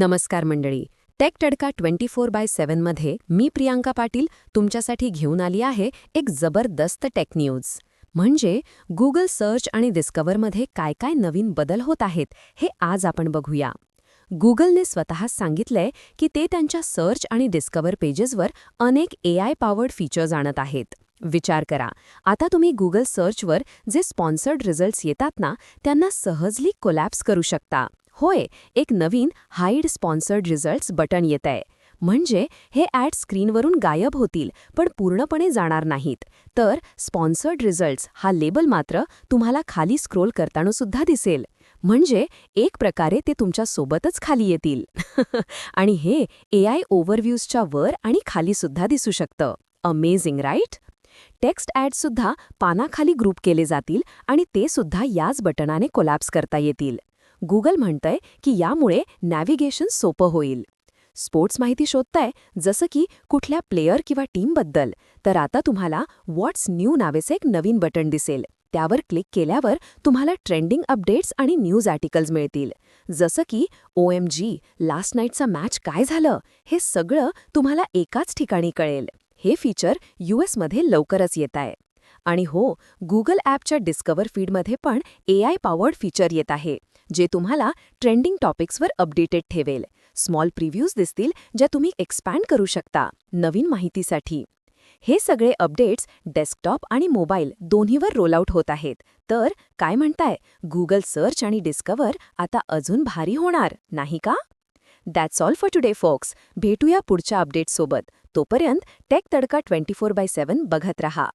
नमस्कार मंडळी. Tech Tadka twenty four by सेव्हनमध्ये मी प्रियांका पाटील तुमच्यासाठी घेऊन आली आहे एक जबरदस्त टेक न्यूज. म्हणजे गुगल सर्च आणि डिस्कवरमध्ये काय काय नवीन बदल होत आहेत हे आज आपण बघूया. गुगलने स्वतःच सांगितलंय की ते त्यांच्या सर्च आणि डिस्कवर पेजेसवर अनेक ए आय पॉवर्ड फीचर्स आणत आहेत. विचार करा. आता तुम्ही गुगल सर्चवर जे स्पॉन्सर्ड रिझल्ट्स येतात ना त्यांना सहजली कोलॅप्स करू शकता. होय एक नवीन हाईड स्पॉन्सर्ड रिझल्ट्स बटन येत आहे म्हणजे हे ॲड स्क्रीनवरून गायब होतील पण पूर्णपणे जाणार नाहीत. तर स्पॉन्सर्ड रिझल्ट्स हा लेबल मात्र तुम्हाला खाली स्क्रोल करतानासुद्धा दिसेल. म्हणजे एक प्रकारे ते तुमच्या सोबतच खाली येतील. आणि हे ए आय ओव्हरव्ह्यूजच्या वर आणि खालीसुद्धा दिसू शकतं. Amazing right? टेक्स्ट ॲडसुद्धा पानाखाली ग्रुप केले जातील आणि ते सुद्धा याच बटनाने कोलॅप्स करता येतील. गुगल म्हणतंय की यामुळे नॅव्हिगेशन सोपं होईल. स्पोर्ट्स माहिती शोधताय जसं की कुठल्या प्लेयर किंवा टीमबद्दल तर आता तुम्हाला व्हॉट्स न्यू नावेचं एक नवीन बटन दिसेल. त्यावर क्लिक केल्यावर तुम्हाला ट्रेंडिंग अपडेट्स आणि न्यूज आर्टिकल्स मिळतील. जसं की ओ एम जी लास्ट नाईटचा मॅच काय झालं? हे सगळं तुम्हाला एकाच ठिकाणी कळेल. हे फीचर यूएसमध्ये लवकरच येत आहे. आणि हो गुगल ॲपच्या डिस्कवर फीडमध्ये पण ए आय पॉवर्ड फीचर येत आहे जे तुम्हाला ट्रेंडिंग टॉपिक्सवर अपडेटेड ठेवेल. स्मॉल प्रिव्ह्यूज दिसतील ज्या तुम्ही एक्सपॅन्ड करू शकता नवीन माहितीसाठी. हे सगळे अपडेट्स डेस्कटॉप आणि मोबाईल दोन्हीवर रोलआउट होत आहेत. तर काय म्हणताय? गुगल सर्च आणि डिस्कवर आता अजून भारी होणार नाही का? That's all for today folks भेटूया पुढच्या अपडेटसोबत तोपर्यंत take Tadka twenty four by seven बघत रहा.